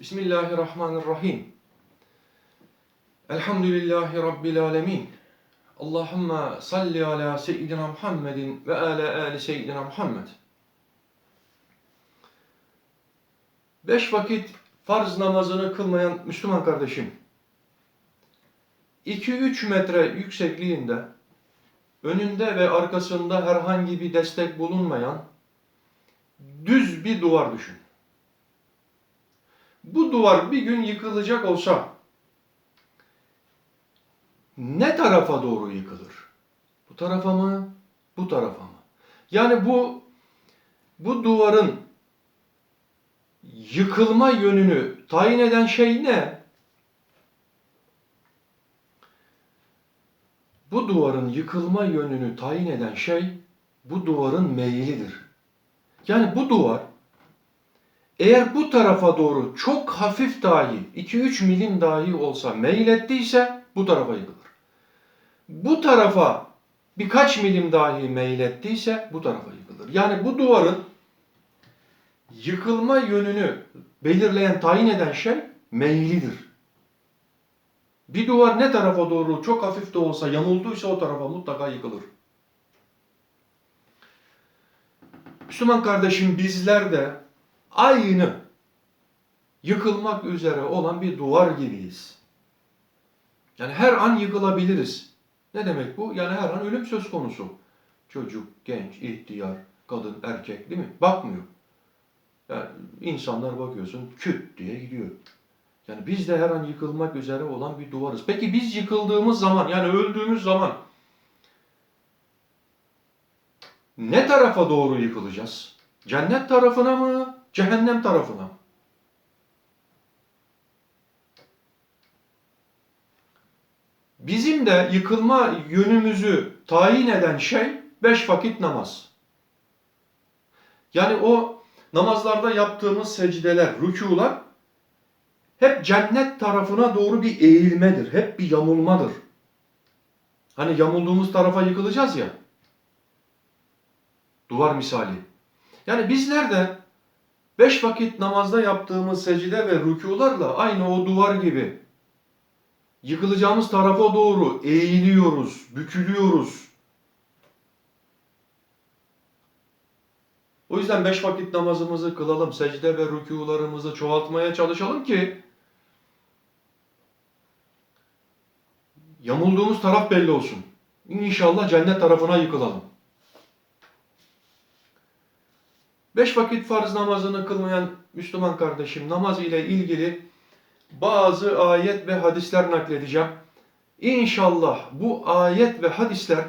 Bismillahirrahmanirrahim. Elhamdülillahi Rabbil alemin. Allahümme salli ala seyyidina Muhammedin ve ala ali seyyidina Muhammed. Beş vakit farz namazını kılmayan Müslüman kardeşim, 2-3 metre yüksekliğinde, önünde ve arkasında herhangi bir destek bulunmayan düz bir duvar düşün. Bu duvar bir gün yıkılacak olsa ne tarafa doğru yıkılır? Bu tarafa mı? Bu tarafa mı? Yani bu bu duvarın yıkılma yönünü tayin eden şey ne? Bu duvarın yıkılma yönünü tayin eden şey bu duvarın meyilidir. Yani bu duvar eğer bu tarafa doğru çok hafif dahi 2-3 milim dahi olsa meylettiyse bu tarafa yıkılır. Bu tarafa birkaç milim dahi meylettiyse bu tarafa yıkılır. Yani bu duvarın yıkılma yönünü belirleyen, tayin eden şey meylidir. Bir duvar ne tarafa doğru çok hafif de olsa yamulduysa o tarafa mutlaka yıkılır. Müslüman kardeşim bizler de aynı yıkılmak üzere olan bir duvar gibiyiz. Yani her an yıkılabiliriz. Ne demek bu? Yani her an ölüm söz konusu. Çocuk, genç, ihtiyar, kadın, erkek değil mi? Bakmıyor. Yani insanlar bakıyorsun küt diye gidiyor. Yani biz de her an yıkılmak üzere olan bir duvarız. Peki biz yıkıldığımız zaman yani öldüğümüz zaman ne tarafa doğru yıkılacağız? Cennet tarafına mı? Cehennem tarafına? Bizim de yıkılma yönümüzü tayin eden şey beş vakit namaz. Yani o namazlarda yaptığımız secdeler, rükular hep cennet tarafına doğru bir eğilmedir. Hep bir yamulmadır. Hani yamulduğumuz tarafa yıkılacağız ya. Duvar misali. Yani bizler de beş vakit namazda yaptığımız secde ve rükularla aynı o duvar gibi yıkılacağımız tarafa doğru eğiliyoruz, bükülüyoruz. O yüzden beş vakit namazımızı kılalım, secde ve rükularımızı çoğaltmaya çalışalım ki yamulduğumuz taraf belli olsun. İnşallah cennet tarafına yıkılalım. Beş vakit farz namazını kılmayan Müslüman kardeşim namaz ile ilgili bazı ayet ve hadisler nakledeceğim. İnşallah bu ayet ve hadisler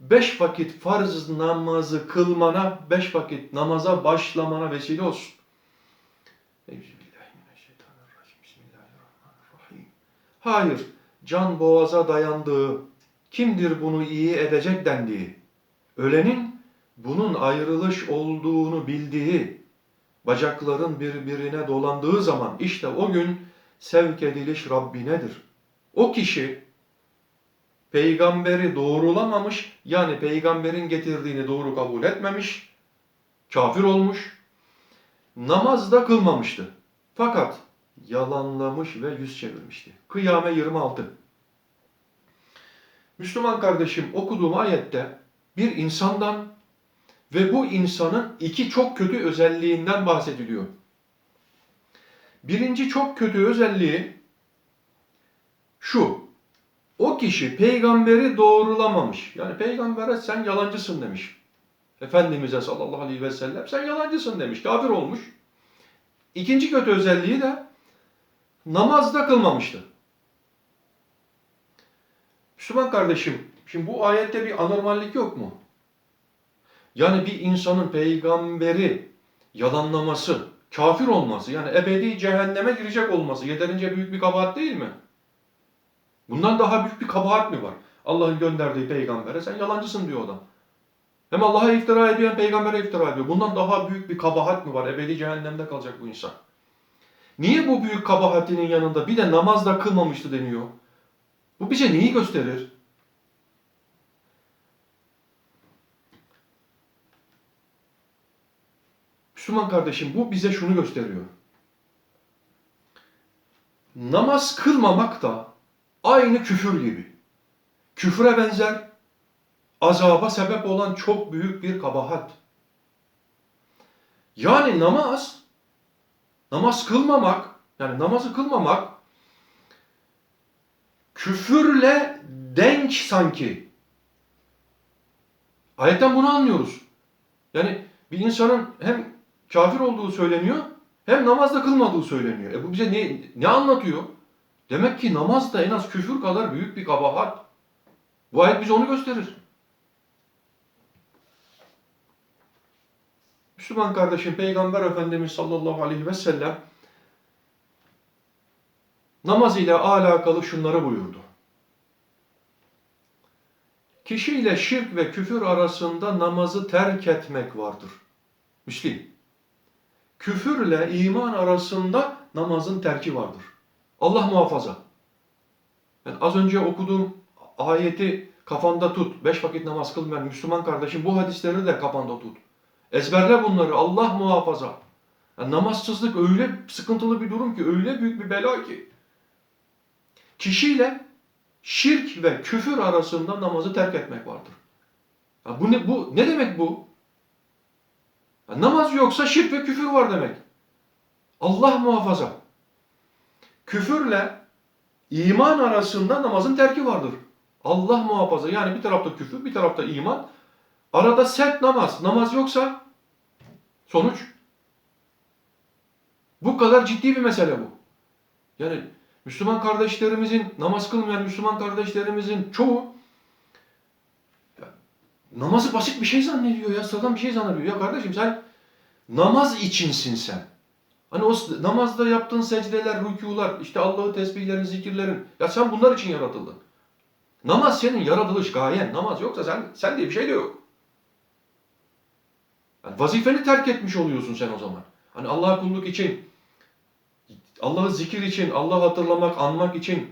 beş vakit farz namazı kılmana, beş vakit namaza başlamana vesile olsun. Hayır, can boğaza dayandığı, kimdir bunu iyi edecek dendiği, ölenin bunun ayrılış olduğunu bildiği, bacakların birbirine dolandığı zaman işte o gün sevk ediliş Rabbinedir. O kişi peygamberi doğrulamamış, yani peygamberin getirdiğini doğru kabul etmemiş, kafir olmuş, namaz da kılmamıştı. Fakat yalanlamış ve yüz çevirmişti. Kıyame 26. Müslüman kardeşim okuduğum ayette bir insandan ve bu insanın iki çok kötü özelliğinden bahsediliyor. Birinci çok kötü özelliği şu. O kişi peygamberi doğrulamamış. Yani peygambere sen yalancısın demiş. Efendimiz'e sallallahu aleyhi ve sellem sen yalancısın demiş. Kafir olmuş. İkinci kötü özelliği de namazda kılmamıştı. Müslüman kardeşim, şimdi bu ayette bir anormallik yok mu? Yani bir insanın peygamberi yalanlaması, kafir olması, yani ebedi cehenneme girecek olması yeterince büyük bir kabahat değil mi? Bundan daha büyük bir kabahat mi var? Allah'ın gönderdiği peygambere sen yalancısın diyor adam. Hem Allah'a iftira ediyor hem peygambere iftira ediyor. Bundan daha büyük bir kabahat mı var? Ebedi cehennemde kalacak bu insan. Niye bu büyük kabahatinin yanında bir de namazda kılmamıştı deniyor? Bu bize neyi gösterir? Müslüman kardeşim bu bize şunu gösteriyor. namaz kılmamak da aynı küfür gibi. Küfre benzer, azaba sebep olan çok büyük bir kabahat. Yani namaz, namaz kılmamak, yani namazı kılmamak küfürle denk sanki. Ayetten bunu anlıyoruz. Yani bir insanın hem kafir olduğu söyleniyor hem namazda kılmadığı söyleniyor. E bu bize ne, ne anlatıyor? Demek ki namaz da en az küfür kadar büyük bir kabahat. Bu ayet bize onu gösterir. Müslüman kardeşim Peygamber Efendimiz sallallahu aleyhi ve sellem namaz ile alakalı şunları buyurdu. Kişiyle şirk ve küfür arasında namazı terk etmek vardır. Müslim. Küfürle iman arasında namazın terki vardır. Allah muhafaza. Ben az önce okuduğum ayeti kafanda tut. Beş vakit namaz kılmayan Müslüman kardeşim bu hadisleri de kafanda tut. Ezberle bunları. Allah muhafaza. Yani namazsızlık öyle sıkıntılı bir durum ki, öyle büyük bir bela ki. Kişiyle şirk ve küfür arasında namazı terk etmek vardır. Ya bu ne bu ne demek bu? Ya namaz yoksa şirk ve küfür var demek. Allah muhafaza. Küfürle iman arasında namazın terki vardır. Allah muhafaza. Yani bir tarafta küfür, bir tarafta iman. Arada sert namaz. Namaz yoksa sonuç. Bu kadar ciddi bir mesele bu. Yani Müslüman kardeşlerimizin, namaz kılmayan Müslüman kardeşlerimizin çoğu namazı basit bir şey zannediyor ya, sıradan bir şey zannediyor. Ya kardeşim sen namaz içinsin sen. Hani o namazda yaptığın secdeler, rükular, işte Allah'ı tesbihlerin, zikirlerin. Ya sen bunlar için yaratıldın. Namaz senin yaratılış gayen. Namaz yoksa sen, sen diye bir şey de yok. Yani vazifeni terk etmiş oluyorsun sen o zaman. Hani Allah'a kulluk için, Allah'ı zikir için, Allah'ı hatırlamak, anmak için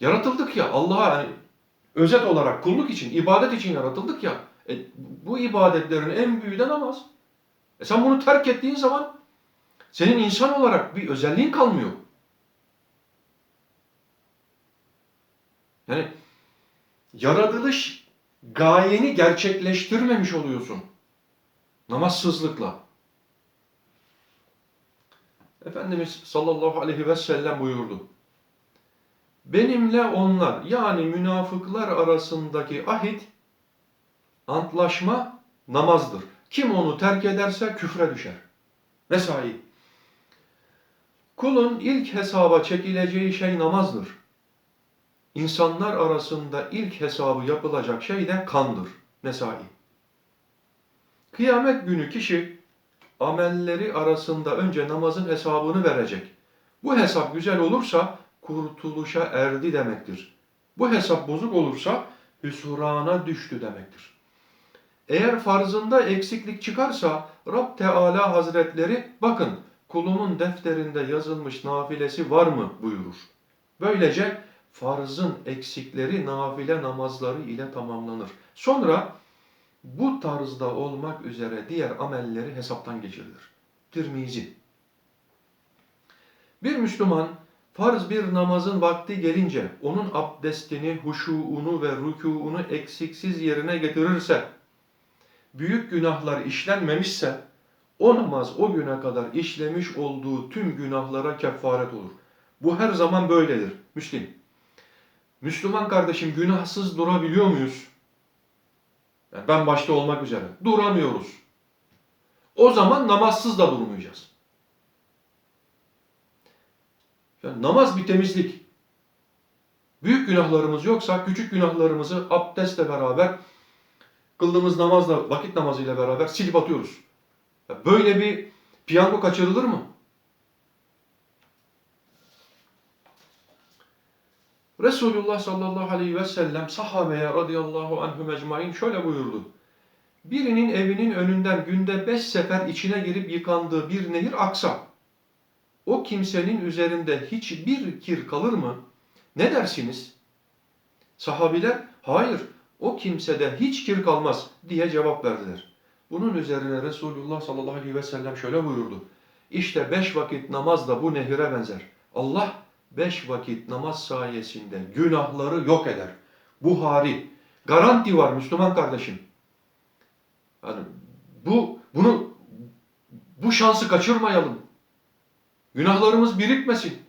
yaratıldık ya. Allah'a hani özet olarak kulluk için, ibadet için yaratıldık ya. E, bu ibadetlerin en büyüğü de namaz. E sen bunu terk ettiğin zaman senin insan olarak bir özelliğin kalmıyor. Yani yaratılış gayeni gerçekleştirmemiş oluyorsun. Namazsızlıkla. Efendimiz sallallahu aleyhi ve sellem buyurdu. Benimle onlar yani münafıklar arasındaki ahit, antlaşma namazdır. Kim onu terk ederse küfre düşer. Mesai. Kulun ilk hesaba çekileceği şey namazdır. İnsanlar arasında ilk hesabı yapılacak şey de kandır. Mesai. Kıyamet günü kişi amelleri arasında önce namazın hesabını verecek. Bu hesap güzel olursa kurtuluşa erdi demektir. Bu hesap bozuk olursa hüsrana düştü demektir. Eğer farzında eksiklik çıkarsa Rab Teala Hazretleri bakın kulumun defterinde yazılmış nafilesi var mı buyurur. Böylece farzın eksikleri nafile namazları ile tamamlanır. Sonra bu tarzda olmak üzere diğer amelleri hesaptan geçirilir. Tirmizi. Bir Müslüman farz bir namazın vakti gelince onun abdestini, huşuunu ve rükûunu eksiksiz yerine getirirse, büyük günahlar işlenmemişse, o namaz o güne kadar işlemiş olduğu tüm günahlara kefaret olur. Bu her zaman böyledir. Müslim. Müslüman kardeşim günahsız durabiliyor muyuz? Yani ben başta olmak üzere. Duramıyoruz. O zaman namazsız da durmayacağız. Yani namaz bir temizlik. Büyük günahlarımız yoksa küçük günahlarımızı abdestle beraber kıldığımız namazla, vakit namazıyla beraber silip atıyoruz. Böyle bir piyango kaçırılır mı? Resulullah sallallahu aleyhi ve sellem sahabeye radıyallahu anhum ecmain şöyle buyurdu. Birinin evinin önünden günde beş sefer içine girip yıkandığı bir nehir aksa. O kimsenin üzerinde hiçbir kir kalır mı? Ne dersiniz? Sahabiler hayır o kimsede hiç kir kalmaz diye cevap verdiler. Bunun üzerine Resulullah sallallahu aleyhi ve sellem şöyle buyurdu. İşte beş vakit namaz da bu nehire benzer. Allah beş vakit namaz sayesinde günahları yok eder. Buhari. Garanti var Müslüman kardeşim. Yani bu bunu bu şansı kaçırmayalım. Günahlarımız birikmesin.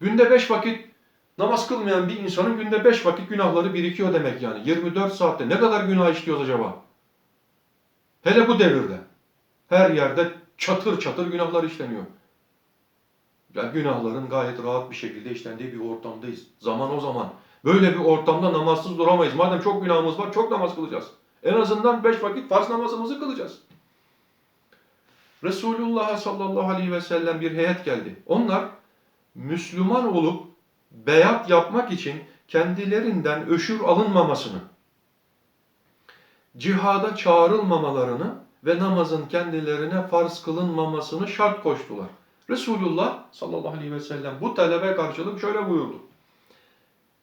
Günde beş vakit namaz kılmayan bir insanın günde beş vakit günahları birikiyor demek yani. 24 saatte ne kadar günah işliyoruz acaba? Hele bu devirde. Her yerde çatır çatır günahlar işleniyor. Ya günahların gayet rahat bir şekilde işlendiği bir ortamdayız. Zaman o zaman. Böyle bir ortamda namazsız duramayız. Madem çok günahımız var çok namaz kılacağız. En azından beş vakit farz namazımızı kılacağız. Resulullah sallallahu aleyhi ve sellem bir heyet geldi. Onlar Müslüman olup beyat yapmak için kendilerinden öşür alınmamasını, cihada çağrılmamalarını ve namazın kendilerine farz kılınmamasını şart koştular. Resulullah sallallahu aleyhi ve sellem bu talebe karşılık şöyle buyurdu.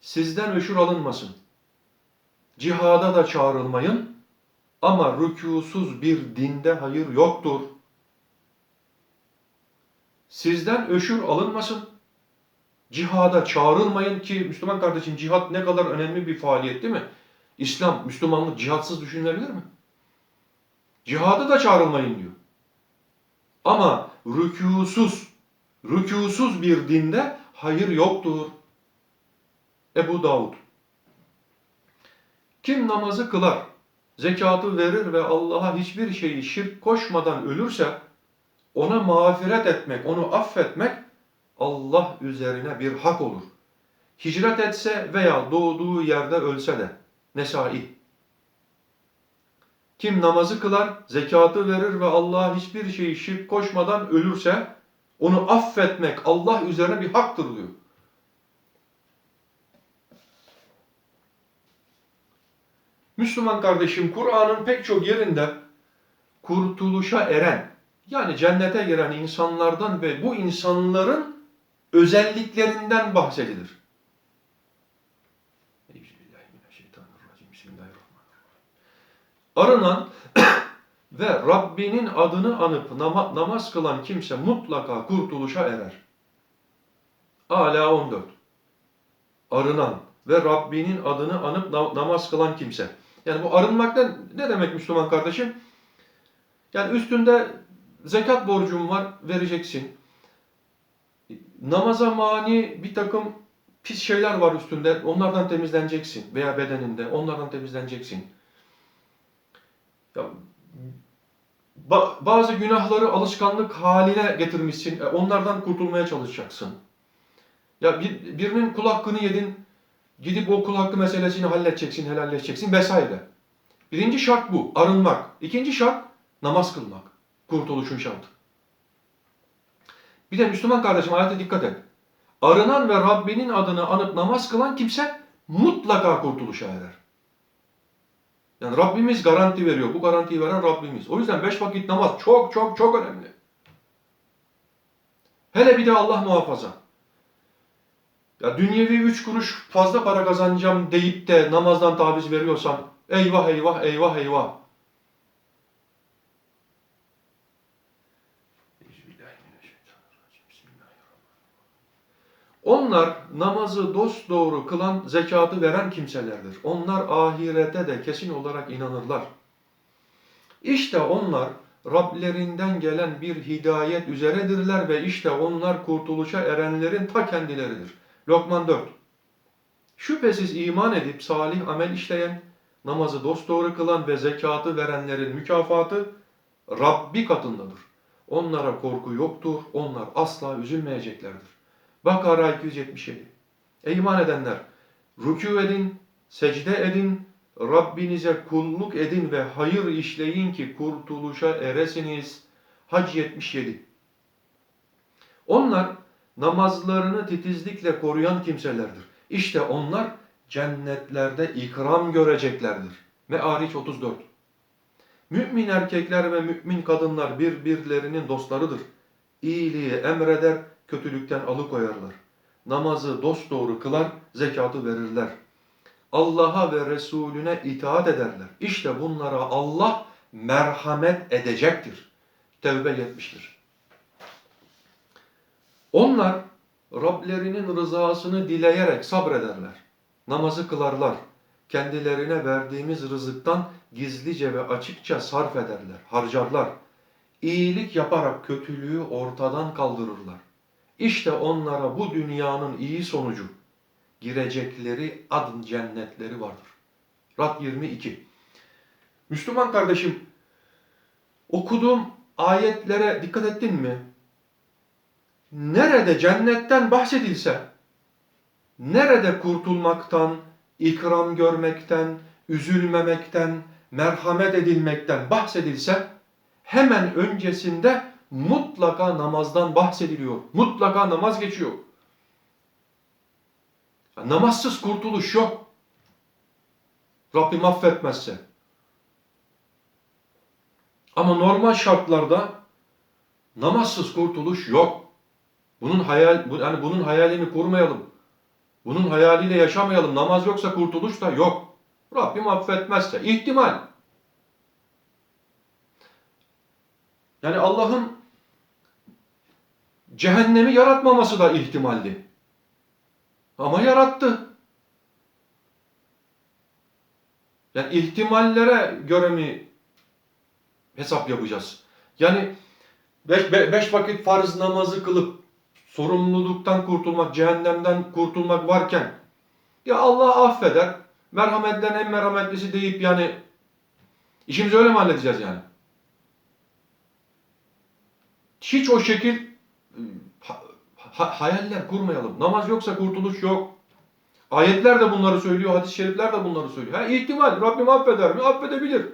Sizden öşür alınmasın. Cihada da çağrılmayın ama rükûsuz bir dinde hayır yoktur. Sizden öşür alınmasın. Cihada çağrılmayın ki Müslüman kardeşim cihat ne kadar önemli bir faaliyet değil mi? İslam, Müslümanlık cihatsız düşünülebilir mi? Cihada da çağrılmayın diyor. Ama rükûsuz, rükûsuz bir dinde hayır yoktur. Ebu Davud. Kim namazı kılar, zekatı verir ve Allah'a hiçbir şeyi şirk koşmadan ölürse ona mağfiret etmek, onu affetmek Allah üzerine bir hak olur. Hicret etse veya doğduğu yerde ölse de. Nesai. Kim namazı kılar, zekatı verir ve Allah'a hiçbir şeyi şirk koşmadan ölürse onu affetmek Allah üzerine bir haktır diyor. Müslüman kardeşim Kur'an'ın pek çok yerinde kurtuluşa eren yani cennete giren insanlardan ve bu insanların özelliklerinden bahsedilir. Arınan ve Rabbinin adını anıp nama- namaz kılan kimse mutlaka kurtuluşa erer. Ala 14. Arınan ve Rabbinin adını anıp na- namaz kılan kimse. Yani bu arınmak ne, ne demek Müslüman kardeşim? Yani üstünde zekat borcun var, vereceksin. Namaza mani bir takım pis şeyler var üstünde, onlardan temizleneceksin. Veya bedeninde, onlardan temizleneceksin. Ya, ba- bazı günahları alışkanlık haline getirmişsin, e, onlardan kurtulmaya çalışacaksın. Ya bir, birinin kul hakkını yedin, gidip o kul hakkı meselesini halledeceksin, helalleşeceksin vesaire. Birinci şart bu, arınmak. İkinci şart namaz kılmak. Kurtuluşun şartı. Bir de Müslüman kardeşim ayete dikkat et. Arınan ve Rabbinin adını anıp namaz kılan kimse mutlaka kurtuluşa erer. Yani Rabbimiz garanti veriyor. Bu garantiyi veren Rabbimiz. O yüzden beş vakit namaz çok çok çok önemli. Hele bir de Allah muhafaza. Ya dünyevi üç kuruş fazla para kazanacağım deyip de namazdan taviz veriyorsan eyvah eyvah eyvah eyvah. Onlar namazı dosdoğru kılan, zekatı veren kimselerdir. Onlar ahirete de kesin olarak inanırlar. İşte onlar Rablerinden gelen bir hidayet üzeredirler ve işte onlar kurtuluşa erenlerin ta kendileridir. Lokman 4 Şüphesiz iman edip salih amel işleyen, namazı dosdoğru kılan ve zekatı verenlerin mükafatı Rabbi katındadır. Onlara korku yoktur, onlar asla üzülmeyeceklerdir. Bakara 277 Ey iman edenler! Rükû edin, secde edin, Rabbinize kulluk edin ve hayır işleyin ki kurtuluşa eresiniz. Hac 77 Onlar namazlarını titizlikle koruyan kimselerdir. İşte onlar cennetlerde ikram göreceklerdir. Me'ariç 34 Mümin erkekler ve mümin kadınlar birbirlerinin dostlarıdır. İyiliği emreder, kötülükten alıkoyarlar. Namazı dosdoğru kılar, zekatı verirler. Allah'a ve Resulüne itaat ederler. İşte bunlara Allah merhamet edecektir. Tevbe 70'tir. Onlar Rablerinin rızasını dileyerek sabrederler. Namazı kılarlar. Kendilerine verdiğimiz rızıktan gizlice ve açıkça sarf ederler, harcarlar. İyilik yaparak kötülüğü ortadan kaldırırlar. İşte onlara bu dünyanın iyi sonucu, girecekleri adın cennetleri vardır. Rad 22 Müslüman kardeşim, okuduğum ayetlere dikkat ettin mi? Nerede cennetten bahsedilse, nerede kurtulmaktan, ikram görmekten, üzülmemekten, merhamet edilmekten bahsedilse, hemen öncesinde mutlaka namazdan bahsediliyor. Mutlaka namaz geçiyor. Namazsız kurtuluş yok. Rabbim affetmezse. Ama normal şartlarda namazsız kurtuluş yok. Bunun hayal yani bunun hayalini kurmayalım. Bunun hayaliyle yaşamayalım. Namaz yoksa kurtuluş da yok. Rabbim affetmezse ihtimal. Yani Allah'ın cehennemi yaratmaması da ihtimalli. Ama yarattı. Yani ihtimallere göre mi hesap yapacağız? Yani beş, be- beş vakit farz namazı kılıp sorumluluktan kurtulmak, cehennemden kurtulmak varken ya Allah affeder, merhametten en merhametlisi deyip yani işimizi öyle mi halledeceğiz yani? Hiç o şekil ha- hayaller kurmayalım. Namaz yoksa kurtuluş yok. Ayetler de bunları söylüyor, hadis-i şerifler de bunları söylüyor. Ha, ihtimal, Rabbim affeder mi? Affedebilir.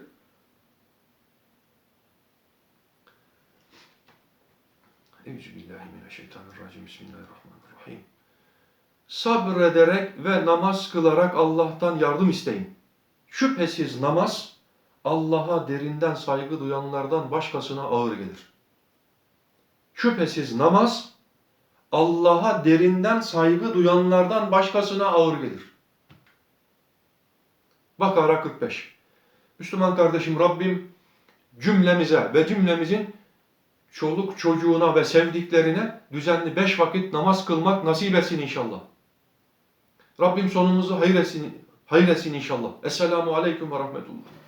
Euzubillahimineşşeytanirracim. Bismillahirrahmanirrahim. Sabrederek ve namaz kılarak Allah'tan yardım isteyin. Şüphesiz namaz Allah'a derinden saygı duyanlardan başkasına ağır gelir. Şüphesiz namaz Allah'a derinden saygı duyanlardan başkasına ağır gelir. Bakara 45. Müslüman kardeşim Rabbim cümlemize ve cümlemizin çoluk çocuğuna ve sevdiklerine düzenli beş vakit namaz kılmak nasip etsin inşallah. Rabbim sonumuzu hayır etsin, hayır etsin inşallah. Esselamu Aleyküm ve Rahmetullah.